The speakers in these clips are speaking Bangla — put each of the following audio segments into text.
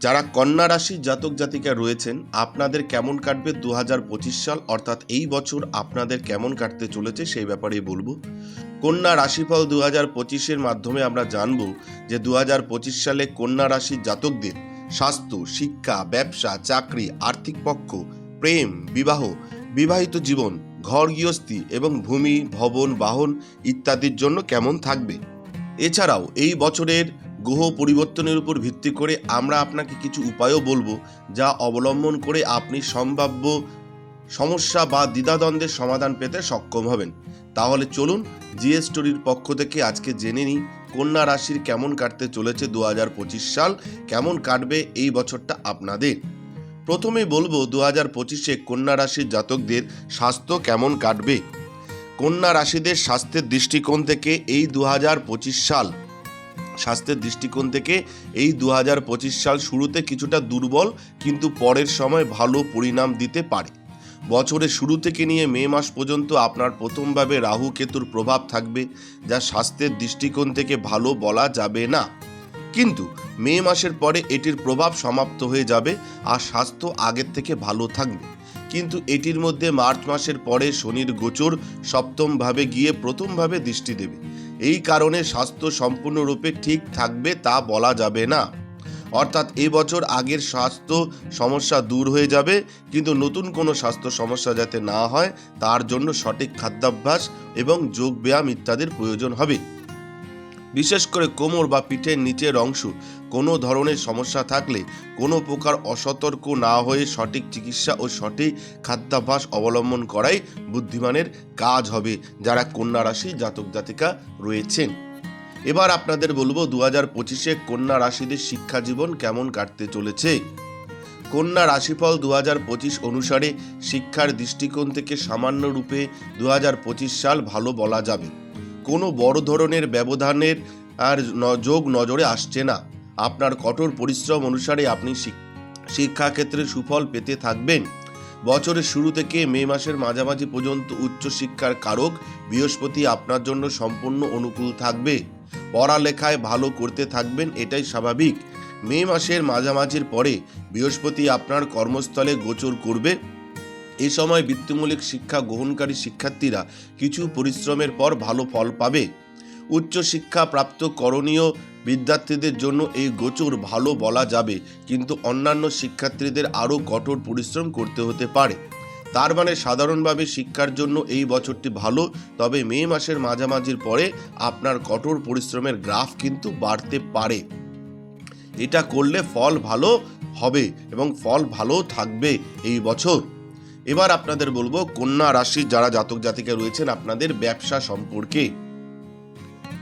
যারা কন্যা রাশি জাতক জাতিকা রয়েছেন, আপনাদের কেমন কাটবে দু হাজার পঁচিশ সাল? অর্থাৎ এই বছর আপনাদের কেমন কাটতে চলেছে সেই ব্যাপারেই বলব। কন্যা রাশিফল দু হাজার পঁচিশের মাধ্যমে আমরা জানব যে দু হাজার পঁচিশ সালে কন্যা রাশির জাতকদের স্বাস্থ্য, শিক্ষা, ব্যবসা, চাকরি, আর্থিক পক্ষ, প্রেম, বিবাহ, বিবাহিত জীবন, ঘর গৃহস্থী এবং ভূমি, ভবন, বাহন ইত্যাদির জন্য কেমন থাকবে? এছাড়াও এই বছরের গ্রহ পরিবর্তনের উপর ভিত্তি করে আমরা আপনাকে কিছু উপায়ও বলব যা অবলম্বন করে আপনি সম্ভাব্য সমস্যা বা দ্বিধাদ্বন্দ্বের সমাধান পেতে সক্ষম হবেন। তাহলে চলুন জিএস স্টোরির পক্ষ থেকে আজকে জেনে নিই, কন্যা রাশির কেমন কাটতে চলেছে দু হাজার পঁচিশ সাল, কেমন কাটবে এই বছরটা আপনাদের? প্রথমে বলব দু হাজার পঁচিশে কন্যা রাশির জাতকদের স্বাস্থ্য কেমন কাটবে? কন্যা রাশিদের স্বাস্থ্যের দৃষ্টিকোণ থেকে এই দু হাজার পঁচিশ সাল স্বাস্থ্যের দৃষ্টিকোণ থেকে এই দু হাজার পঁচিশ সাল শুরুতে কিছুটা দুর্বল, কিন্তু পরের সময় ভালো পরিণাম দিতে পারে। বছরের শুরু থেকে নিয়ে মে মাস পর্যন্ত আপনার প্রথমভাবে রাহু কেতুর প্রভাব থাকবে, যা স্বাস্থ্যের দৃষ্টিকোণ থেকে ভালো বলা যাবে না। কিন্তু মে মাসের পরে এটির প্রভাব সমাপ্ত হয়ে যাবে আর স্বাস্থ্য আগের থেকে ভালো থাকবে। কিন্তু এটির মধ্যে মার্চ মাসের পরে শনির গোচর সপ্তমভাবে গিয়ে প্রথমভাবে দৃষ্টি দেবে। এই কারণে স্বাস্থ্য সম্পূর্ণরূপে ঠিক থাকবে তা বলা যাবে না। অর্থাৎ এবছর আগের স্বাস্থ্য সমস্যা দূর হয়ে যাবে, কিন্তু নতুন কোনো স্বাস্থ্য সমস্যা যাতে না হয়, তার জন্য সঠিক খাদ্যাভ্যাস এবং যোগব্যায়াম ইত্যাদির প্রয়োজন হবে। বিশেষ করে কোমর বা পিঠের নিচের অংশ কোনো ধরনের সমস্যা থাকলে কোনো প্রকার অসতর্ক না হয়ে সঠিক চিকিৎসা ও সঠিক খাদ্যাভ্যাস অবলম্বন করাই বুদ্ধিমানের কাজ হবে যারা কন্যা রাশি জাতক জাতিকা রয়েছেন। এবার আপনাদের বলব দু হাজার পঁচিশে কন্যা রাশিদের শিক্ষা জীবন কেমন কাটতে চলেছে? কন্যা রাশিফল দু হাজার পঁচিশ অনুসারে শিক্ষার দৃষ্টিকোণ থেকে সামান্য রূপে দু হাজার পঁচিশ সাল ভালো বলা যাবে। কোনো বড় ধরনের ব্যবধানের আর যোগ নজরে আসছে না। আপনার কঠোর পরিশ্রম অনুসারে আপনি শিক- শিক্ষাক্ষেত্রে সুফল পেতে থাকবেন। বছরের শুরু থেকে মে মাসের মাঝামাঝি পর্যন্ত উচ্চশিক্ষার কারক বৃহস্পতি আপনার জন্য সম্পূর্ণ অনুকূল থাকবে। পড়ালেখায় ভালো করতে থাকবেন, এটাই স্বাভাবিক। মে মাসের মাঝামাঝির পরে বৃহস্পতি আপনার কর্মস্থলে গোচর করবে। এ সময় বৃত্তিমূলক শিক্ষা গ্রহণকারী শিক্ষার্থীরা কিছু পরিশ্রমের পর ভালো ফল পাবে। উচ্চশিক্ষা প্রাপ্ত করণীয় বিদ্যার্থীদের জন্য এই গোচর ভালো বলা যাবে, কিন্তু অন্যান্য শিক্ষার্থীদের আরও কঠোর পরিশ্রম করতে হতে পারে। তার মানে সাধারণভাবে শিক্ষার জন্য এই বছরটি ভালো, তবে মে মাসের মাঝামাঝির পরে আপনার কঠোর পরিশ্রমের গ্রাফ কিন্তু বাড়তে পারে। এটা করলে ফল ভালো হবে এবং ফল ভালো থাকবে এই বছর। এবার আপনাদের বলব, কন্যা রাশির যারা জাতক জাতিকা রয়েছেন, আপনাদের ব্যবসা সম্পর্কে।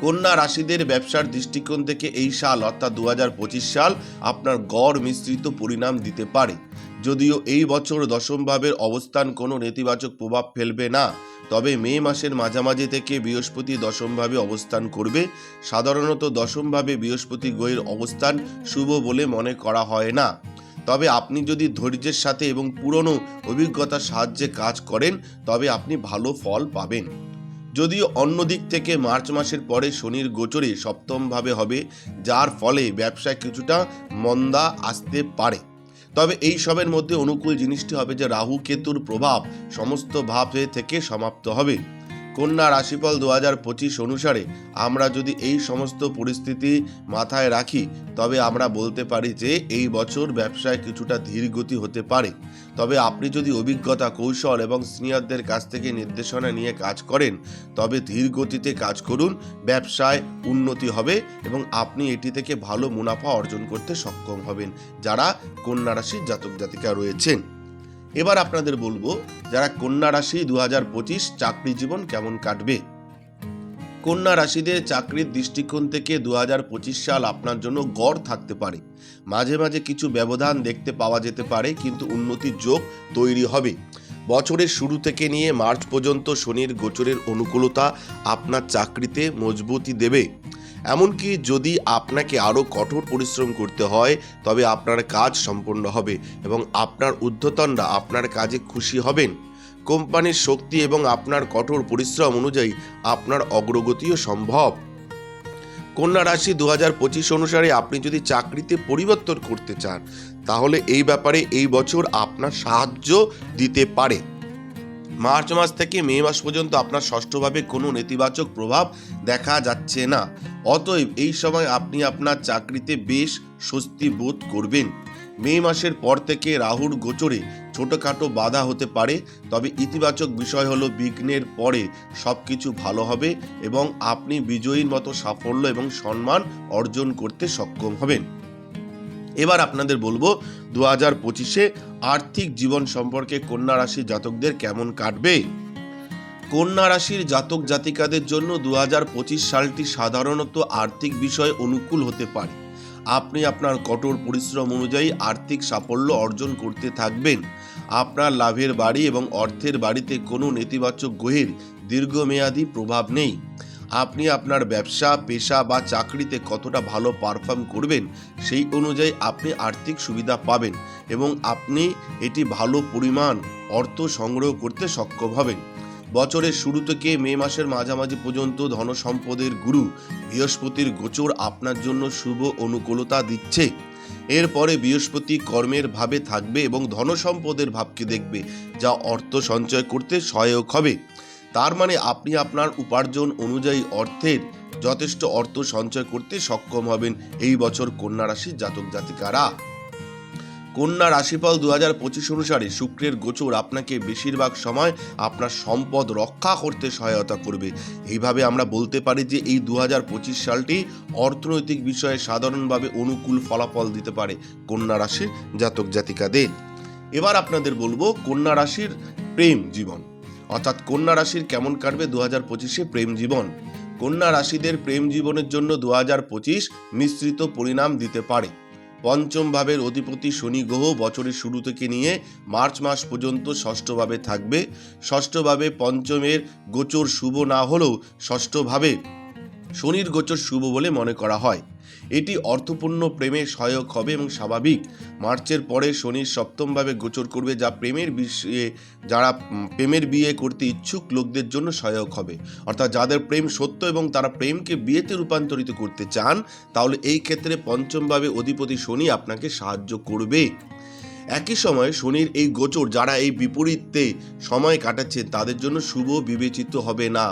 কন্যা রাশিদের ব্যবসার দৃষ্টিকোণ থেকে এই সাল, অর্থাৎ দু হাজার পঁচিশ সাল, আপনার গড় মিশ্রিত পরিণাম দিতে পারে। যদিও এই বছর দশম ভাবের অবস্থান কোনো নেতিবাচক প্রভাব ফেলবে না, তবে মে মাসের মাঝামাঝি থেকে বৃহস্পতি দশমভাবে অবস্থান করবে। সাধারণত দশমভাবে বৃহস্পতি গ্রহের অবস্থান শুভ বলে মনে করা হয় না। তবে আপনি যদি ধৈর্যের সাথে এবং পুরনো অভিজ্ঞতার সাহায্যে কাজ করেন, তবে আপনি ভালো ফল পাবেন। যদিও অন্য দিক থেকে মার্চ মাসের পরে শনির গোচরে সপ্তমভাবে হবে, যার ফলে ব্যবসায় কিছুটা মন্দা আসতে পারে। তবে এই সবের মধ্যে অনুকূল জিনিসটি হবে যে রাহু কেতুর প্রভাব সমস্ত ভাবে থেকে সমাপ্ত হবে। কন্যা রাশিফল দু হাজার পঁচিশ অনুসারে আমরা যদি এই সমস্ত পরিস্থিতি মাথায় রাখি, তবে আমরা বলতে পারি যে এই বছর ব্যবসায় কিছুটা ধীর গতি হতে পারে। তবে আপনি যদি অভিজ্ঞতা, কৌশল এবং সিনিয়রদের কাছ থেকে নির্দেশনা নিয়ে কাজ করেন, তবে ধীর গতিতে কাজ করুন, ব্যবসায় উন্নতি হবে এবং আপনি এটি থেকে ভালো মুনাফা অর্জন করতে সক্ষম হবেন, যারা কন্যা রাশির জাতক জাতিকা রয়েছেন। এবার আপনাদের বলব, যারা কন্যা রাশি দু হাজার পঁচিশ চাকরি জীবন কেমন কাটবে? কন্যা রাশিদের চাকরির দৃষ্টিকোণ থেকে দু হাজার পঁচিশ সাল আপনার জন্য গড় থাকতে পারে। মাঝে মাঝে কিছু ব্যবধান দেখতে পাওয়া যেতে পারে, কিন্তু উন্নতির যোগ তৈরি হবে। বছরের শুরু থেকে নিয়ে মার্চ পর্যন্ত শনির গোচরের অনুকূলতা আপনার চাকরিতে মজবুতি দেবে। এমনকি যদি আপনাকে আরও কঠোর পরিশ্রম করতে হয়, তবে আপনার কাজ সম্পন্ন হবে এবং আপনার ঊর্ধ্বতনরা আপনার কাজে খুশি হবেন। কোম্পানির শক্তি এবং আপনার কঠোর পরিশ্রম অনুযায়ী আপনার অগ্রগতিও সম্ভব। কন্যা রাশি দু হাজার পঁচিশ অনুসারে আপনি যদি চাকরিতে পরিবর্তন করতে চান, তাহলে এই ব্যাপারে এই বছর আপনার সাহায্য দিতে পারে। মার্চ মাস থেকে মে মাস পর্যন্ত আপনার ষষ্ঠভাবে কোনো নেতিবাচক প্রভাব দেখা যাচ্ছে না। অতএব এই সময় আপনি আপনার চাকরিতে বেশ স্বস্তি বোধ করবেন। মে মাসের পর থেকে রাহুর গোচরে ছোটোখাটো বাধা হতে পারে, তবে ইতিবাচক বিষয় হলো বিঘ্নের পরে সব কিছু ভালো হবে এবং আপনি বিজয়ীর মতো সাফল্য এবং সম্মান অর্জন করতে সক্ষম হবেন। এবার আপনাদের বলব দু হাজার পঁচিশে আর্থিক জীবন সম্পর্কে কন্যা রাশির জাতকদের কেমন কাটবে? কন্যা রাশির জাতক জাতিকাদের জন্য দু হাজার পঁচিশ সালটি সাধারণত আর্থিক বিষয়ে অনুকূল হতে পারে। আপনি আপনার কঠোর পরিশ্রম অনুযায়ী আর্থিক সাফল্য অর্জন করতে থাকবেন। আপনার লাভের বাড়ি এবং অর্থের বাড়িতে কোনো নেতিবাচক গ্রহের দীর্ঘমেয়াদী প্রভাব নেই। আপনি আপনার ব্যবসা, পেশা বা চাকরিতে কতটা ভালো পারফর্ম করবেন, সেই অনুযায়ী আপনি আর্থিক সুবিধা পাবেন এবং আপনি এটি ভালো পরিমাণ অর্থ সংগ্রহ করতে সক্ষম হবেন। বছরের শুরু থেকে মে মাসের মাঝামাঝি পর্যন্ত ধনসম্পদের গুরু বৃহস্পতির গোচর আপনার জন্য শুভ অনুকূলতা দিচ্ছে। এরপরে বৃহস্পতি কর্মের ভাবে থাকবে এবং ধনসম্পদের ভাবকে দেখবে, যা অর্থ সঞ্চয় করতে সহায়ক হবে। তার মানে আপনি আপনার উপার্জন অনুযায়ী অর্থের যথেষ্ট অর্থ সঞ্চয় করতে সক্ষম হবেন এই বছর কন্যা রাশির জাতক জাতিকারা। কন্যা রাশিফল দু হাজার পঁচিশ অনুসারে শুক্রের গোচর আপনাকে বেশিরভাগ সময় আপনার সম্পদ রক্ষা করতে সহায়তা করবে। এইভাবে আমরা বলতে পারি যে এই দু হাজার পঁচিশ সালটি অর্থনৈতিক বিষয়ে সাধারণভাবে অনুকূল ফলাফল দিতে পারে কন্যা রাশির জাতক জাতিকাদের। এবার আপনাদের বলব কন্যা রাশির প্রেম জীবন। অর্থাৎ কন্যা রাশির কেমন কাটবে দু হাজার পঁচিশে প্রেম জীবন? কন্যা রাশিদের প্রেম জীবনের জন্য দু হাজার পঁচিশ মিশ্রিত পরিণাম দিতে পারে। পঞ্চম ভাবের অধিপতি শনি গ্রহ বছরের শুরু থেকে নিয়ে মার্চ মাস পর্যন্ত ষষ্ঠভাবে থাকবে। ষষ্ঠভাবে পঞ্চমের গোচর শুভ না হলেও ষষ্ঠভাবে শনির গোচর শুভ বলে মনে করা হয়। এটি অর্থপূর্ণ, প্রেমে সহায়ক হবে এবং স্বাভাবিক। মার্চের পরে শনির সপ্তমভাবে গোচর করবে যা প্রেমের বিষয়ে, যারা প্রেমের বিয়ে করতে ইচ্ছুক লোকদের জন্য সহায়ক হবে। অর্থাৎ যাদের প্রেম সত্য এবং তারা প্রেমকে বিয়েতে রূপান্তরিত করতে চান, তাহলে এই ক্ষেত্রে পঞ্চমভাবে অধিপতি শনি আপনাকে সাহায্য করবে। একই সময় শনির এই গোচর, যারা এই বিপরীতে সময় কাটাচ্ছেন তাদের জন্য শুভ বিবেচিত হবে না।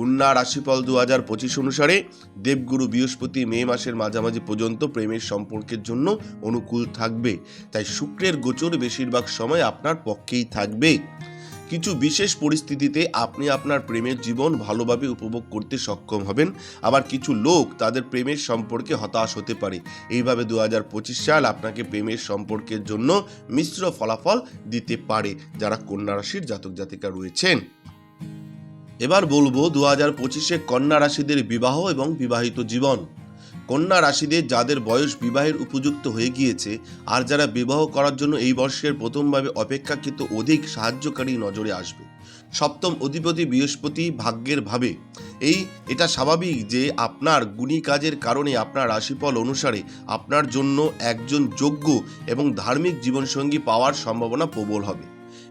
কন্যা রাশিফল দু হাজার পঁচিশ অনুসারে দেবগুরু বৃহস্পতি মে মাসের মাঝামাঝি পর্যন্ত প্রেমের সম্পর্কের জন্য অনুকূল থাকবে। তাই শুক্রের গোচর বেশিরভাগ সময় আপনার পক্ষেই থাকবে। কিছু বিশেষ পরিস্থিতিতে আপনি আপনার প্রেমের জীবন ভালোভাবে উপভোগ করতে সক্ষম হবেন। আবার কিছু লোক তাদের প্রেমের সম্পর্কে হতাশ হতে পারে। এইভাবে দু হাজার পঁচিশ সাল আপনাকে প্রেমের সম্পর্কের জন্য মিশ্র ফলাফল দিতে পারে যারা কন্যা রাশির জাতক জাতিকা রয়েছেন। এবার বলব দু হাজার পঁচিশে কন্যা রাশিদের বিবাহ এবং বিবাহিত জীবন। কন্যা রাশিদের যাদের বয়স বিবাহের উপযুক্ত হয়ে গিয়েছে, আর যারা বিবাহ করার জন্য এই বর্ষের প্রথমভাবে অপেক্ষাকৃত অধিক সাহায্যকারী নজরে আসবে। সপ্তম অধিপতি বৃহস্পতি ভাগ্যের ভাবে। এই, এটা স্বাভাবিক যে আপনার গুণী কাজের কারণে আপনার রাশিফল অনুসারে আপনার জন্য একজন যোগ্য এবং ধার্মিক জীবনসঙ্গী পাওয়ার সম্ভাবনা প্রবল হবে।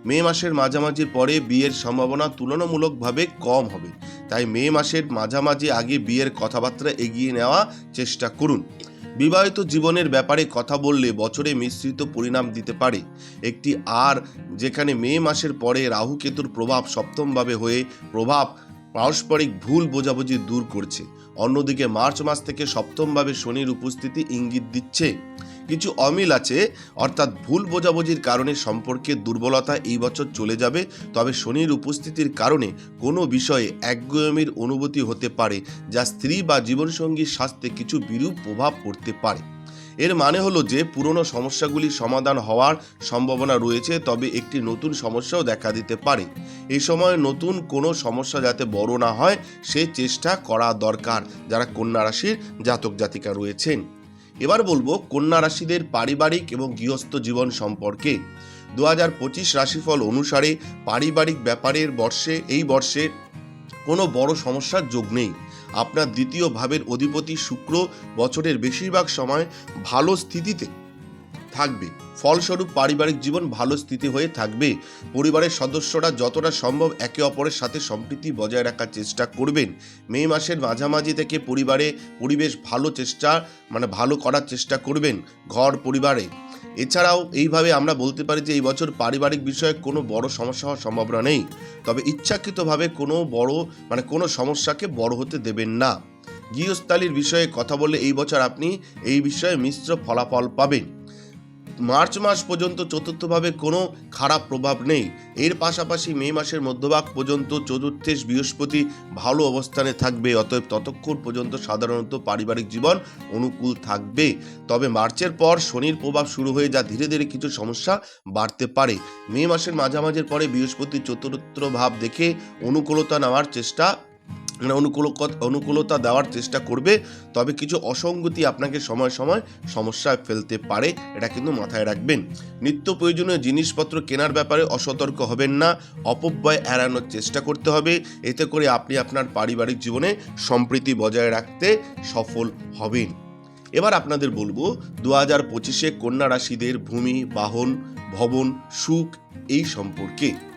মে মাসের মাঝামাঝির পরে বিয়ের সম্ভাবনা তুলনামূলকভাবে কম হবে। তাই মে মাসের মাঝামাঝি আগে বিয়ের কথাবার্তা এগিয়ে নেওয়া চেষ্টা করুন। বিবাহিত জীবনের ব্যাপারে কথা বললে বছরে মিশ্রিত পরিণাম দিতে পারে। একটি আর যেখানে মে মাসের পরে রাহু কেতুর প্রভাব সপ্তমভাবে হয়ে প্রভাব পারস্পরিক ভুল বোঝাবুঝি দূর করছে। অন্যদিকে মার্চ মাস থেকে সপ্তমভাবে শনির উপস্থিতি ইঙ্গিত দিচ্ছে। কিছু অমিল আছে, অর্থাৎ ভুল বোঝাবুঝির কারণে সম্পর্কে দুর্বলতা এই বছর চলে যাবে। তবে শনির উপস্থিতির কারণে কোনো বিষয়ে একগুয়মির অনুভূতি হতে পারে, যা স্ত্রী বা জীবনসঙ্গীর স্বাস্থ্যে কিছু বিরূপ প্রভাব পড়তে পারে। এর মানে হলো যে, পুরনো সমস্যাগুলি সমাধান হওয়ার সম্ভাবনা রয়েছে, তবে একটি নতুন সমস্যাও দেখা দিতে পারে। এই সময় নতুন কোনো সমস্যা যাতে বড় না হয়, সে চেষ্টা করা দরকার, যারা কন্যা রাশির জাতক জাতিকা রয়েছেন। এবার বলব কন্যা রাশিদের পারিবারিক এবং গৃহস্থ জীবন সম্পর্কে। দু হাজার পঁচিশ রাশিফল অনুসারে পারিবারিক ব্যাপারের বর্ষে, এই বর্ষে কোনো বড় সমস্যার যোগ নেই। আপনার দ্বিতীয় ভাবের অধিপতি শুক্র বছরের বেশিরভাগ সময় ভালো স্থিতিতে। থাকবে। ফলস্বরূপ পারিবারিক জীবন ভালো স্থিতি হয়ে থাকবে। পরিবারের সদস্যরা যতটা সম্ভব একে অপরের সাথে সম্প্রীতি বজায় রাখার চেষ্টা করবেন। মে মাসের মাঝামাঝি থেকে পরিবারে পরিবেশ ভালো চেষ্টা মানে ভালো করার চেষ্টা করবেন ঘর পরিবারে। এছাড়াও এইভাবে আমরা বলতে পারি যে এই বছর পারিবারিক বিষয়ে কোনো বড় সমস্যা হওয়ার সম্ভাবনা নেই। তবে ইচ্ছাকৃতভাবে কোনো বড় মানে কোনো সমস্যাকে বড় হতে দেবেন না। গৃহস্থালির বিষয়ে কথা বললে এই বছর আপনি এই বিষয়ে মিশ্র ফলাফল পাবেন। মার্চ মাস পর্যন্ত চতুর্থভাবে কোনো খারাপ প্রভাব নেই। এর পাশাপাশি মে মাসের মধ্যভাগ পর্যন্ত চতুর্থেশ বৃহস্পতি ভালো অবস্থানে থাকবে, অতএব ততক্ষণ পর্যন্ত সাধারণত পারিবারিক জীবন অনুকূল থাকবে। তবে মার্চের পর শনির প্রভাব শুরু হয়ে যা ধীরে ধীরে কিছু সমস্যা বাড়তে পারে। মে মাসের মাঝামাঝির পরে বৃহস্পতি চতুর্থ ভাব দেখে অনুকূলতা নেওয়ার চেষ্টা মানে অনুকূল অনুকূলতা দেওয়ার চেষ্টা করবে, তবে কিছু অসঙ্গতি আপনাকে সময় সময় সমস্যায় ফেলতে পারে, এটা কিন্তু মাথায় রাখবেন। নিত্য প্রয়োজনীয় জিনিসপত্র কেনার ব্যাপারে অসতর্ক হবেন না, অপব্যয় এড়ানোর চেষ্টা করতে হবে, এতে করে আপনি আপনার পারিবারিক জীবনে সম্প্রীতি বজায় রাখতে সফল হবেন। এবার আপনাদের বলব দু হাজার পঁচিশে কন্যা রাশিদের ভূমি, বাহন, ভবন, সুখ এই সম্পর্কে।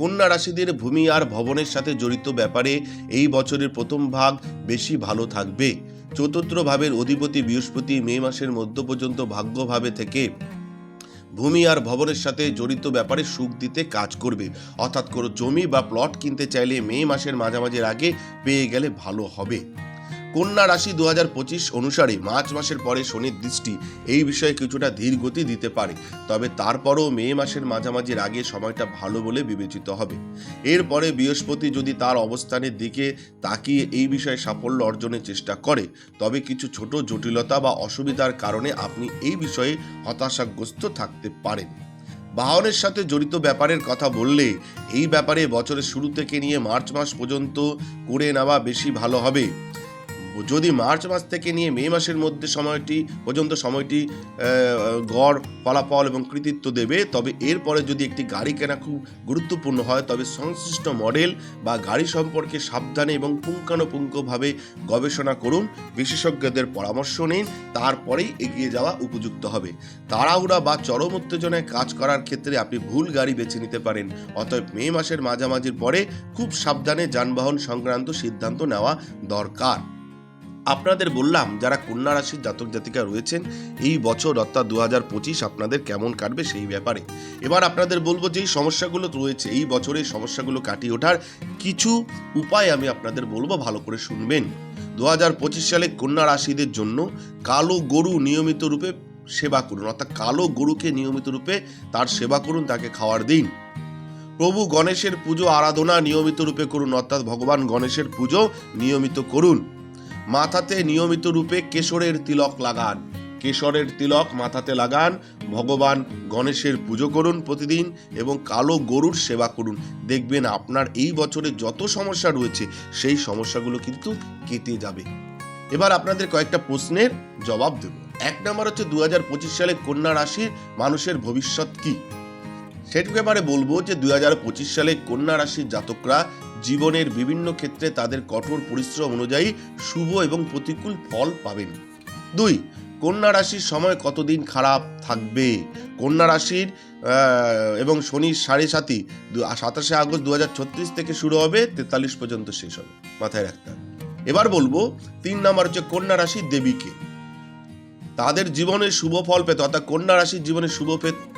কন্যা রাশিদের ভূমি আর ভবনের সাথে জড়িত ব্যাপারে এই বছরের প্রথম ভাগ বেশি ভালো থাকবে। চতুর্থ ভাবের অধিপতি বৃহস্পতি মে মাসের মধ্য পর্যন্ত ভাগ্যভাবে থেকে ভূমি আর ভবনের সাথে জড়িত ব্যাপারে সুখ দিতে কাজ করবে। অর্থাৎ কোনো জমি বা প্লট কিনতে চাইলে মে মাসের মাঝামাঝির আগে পেয়ে গেলে ভালো হবে। কন্যা রাশি দু হাজার পঁচিশ অনুসারে মার্চ মাসের পরে শনির দৃষ্টি এই বিষয়ে কিছুটা ধীর গতি দিতে পারে। তবে তারপরও মে মাসের মাঝামাঝির আগে সময়টা ভালো বলে বিবেচিত হবে। এরপরে বৃহস্পতি যদি তার অবস্থানের দিকে তাকিয়ে এই বিষয়ে সাফল্য অর্জনের চেষ্টা করে, তবে কিছু ছোট জটিলতা বা অসুবিধার কারণে আপনি এই বিষয়ে হতাশাগ্রস্ত থাকতে পারেন। বাহনের সাথে জড়িত ব্যাপারের কথা বললে এই ব্যাপারে বছরের শুরু থেকে নিয়ে মার্চ মাস পর্যন্ত করে নেওয়া বেশি ভালো হবে। যদি মার্চ মাস থেকে নিয়ে মে মাসের মধ্যে সময়টি, পর্যন্ত সময়টি গড়, ফলাফল এবং কৃতিত্ব দেবে, তবে এরপরে যদি একটি গাড়ি কেনা খুব গুরুত্বপূর্ণ হয়, তবে সংশ্লিষ্ট মডেল বা গাড়ি সম্পর্কে সাবধানে এবং পুঙ্খানুপুঙ্খভাবে গবেষণা করুন, বিশেষজ্ঞদের পরামর্শ নিন, তারপরেই এগিয়ে যাওয়া উপযুক্ত হবে। তাড়াহুড়া বা চরম উত্তেজনায় কাজ করার ক্ষেত্রে আপনি ভুল গাড়ি বেছে নিতে পারেন, অতএব মে মাসের মাঝামাঝির পরে খুব সাবধানে যানবাহন সংক্রান্ত সিদ্ধান্ত নেওয়া দরকার। আপনাদের বললাম যারা কন্যা রাশির জাতক জাতিকা রয়েছেন, এই বছর অর্থাৎ দু হাজার পঁচিশ আপনাদের কেমন কাটবে সেই ব্যাপারে। এবার আপনাদের বলব যে এই সমস্যাগুলো রয়েছে, এই বছরের সমস্যাগুলো কাটিয়ে ওঠার কিছু উপায় আমি আপনাদের বলব ভালো করে শুনবেন। দু হাজার পঁচিশ সালে কন্যা রাশিদের জন্য কালো গরু নিয়মিত রূপে সেবা করুন, অর্থাৎ কালো গরুকে নিয়মিত রূপে তার সেবা করুন, তাকে খাওয়ার দিন। প্রভু গণেশের পুজো আরাধনা নিয়মিত রূপে করুন, অর্থাৎ ভগবান গণেশের পুজো নিয়মিত করুন। মাথাতে নিয়মিত রূপে কেশরের তিলক লাগান। কেশরের তিলক মাথাতে লাগান, ভগবান গণেশের পুজো করুন প্রতিদিন এবং কালো গরুর সেবা করুন। দেখবেন আপনার এই বছরে যত সমস্যা রয়েছে, সেই সমস্যাগুলো কিন্তু কেটে যাবে। এবার আপনাদের কয়েকটা প্রশ্নের জবাব দেব। এক নম্বর হচ্ছে দুই হাজার পঁচিশ সালে কন্যা রাশির মানুষের ভবিষ্যৎ কি? সেটুকু এবারে বলব যে দুই হাজার পঁচিশ সালে কন্যা রাশির জাতকরা জীবনের বিভিন্ন ক্ষেত্রে তাদের কঠোর পরিশ্রম অনুযায়ী শুভ এবং প্রতিকূল ফল পাবেন। দুই, কন্যা রাশির সময় কতদিন খারাপ থাকবে? কন্যা রাশির এবং শনির সাড়ে সাতি সাতাশে আগস্ট দু হাজার ছত্রিশ থেকে শুরু হবে, তেতাল্লিশ পর্যন্ত শেষ হবে। মাথায় রাখতে এবার বলব, তিন নম্বর হচ্ছে কন্যা রাশির দেবীকে। তাদের জীবনে শুভ ফল পেতে, অর্থাৎ কন্যা রাশির জীবনে শুভ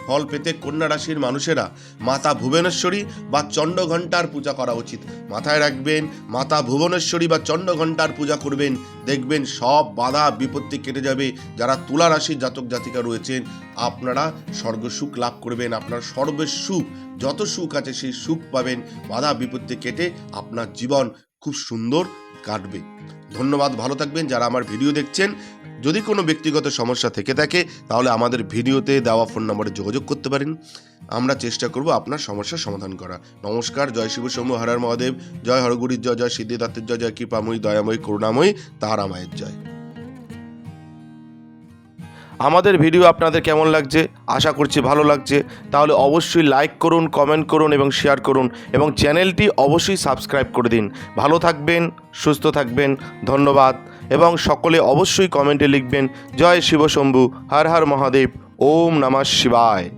ফল পেতে কন্যা রাশির মানুষেরা মাতা ভুবনেশ্বরী বা চণ্ডঘণ্টার পূজা করা উচিত। মাথায় রাখবেন, মাতা ভুবনেশ্বরী বা চণ্ডঘণ্টার পূজা করবেন। দেখবেন সব বাধা, বিপত্তি কেটে যাবে। যারা তুলা রাশির জাতক জাতিকা রয়েছেন, আপনারা স্বর্গসুখ লাভ করবেন, আপনার সর্বের সুখ, যত সুখ আছে সেই সুখ পাবেন। বাধা, বিপত্তি কেটে আপনার জীবন খুব সুন্দর কাটবে। ধন্যবাদ, ভালো থাকবেন। যারা আমার ভিডিও দেখছেন যদি কোনো ব্যক্তিগত সমস্যা থেকে থাকে, তাহলে আমাদের ভিডিওতে দেওয়া ফোন নম্বরে যোগাযোগ করতে পারেন। আমরা চেষ্টা করব আপনার সমস্যার সমাধান করা। নমস্কার, জয় শিব শম্ভু হরার মহাদেব। জয় হরগুরির জয় জয় সিদ্ধিদাত্তের জয় জয় কৃপাময়ী, দয়াময়ী, করুণাময়ী তারামায়ের জয়। আমাদের ভিডিও আপনাদের কেমন লাগছে? আশা করছি ভালো লাগছে। তাহলে অবশ্যই লাইক করুন কমেন্ট করুন এবং শেয়ার করুন এবং চ্যানেলটি অবশ্যই সাবস্ক্রাইব করে দিন। ভালো থাকবেন, সুস্থ থাকবেন। ধন্যবাদ। এবং সকলে অবশ্যই কমেন্টে লিখবেন জয় শিবশম্ভু হর হর মহাদেব ওম নমঃ শিবায়।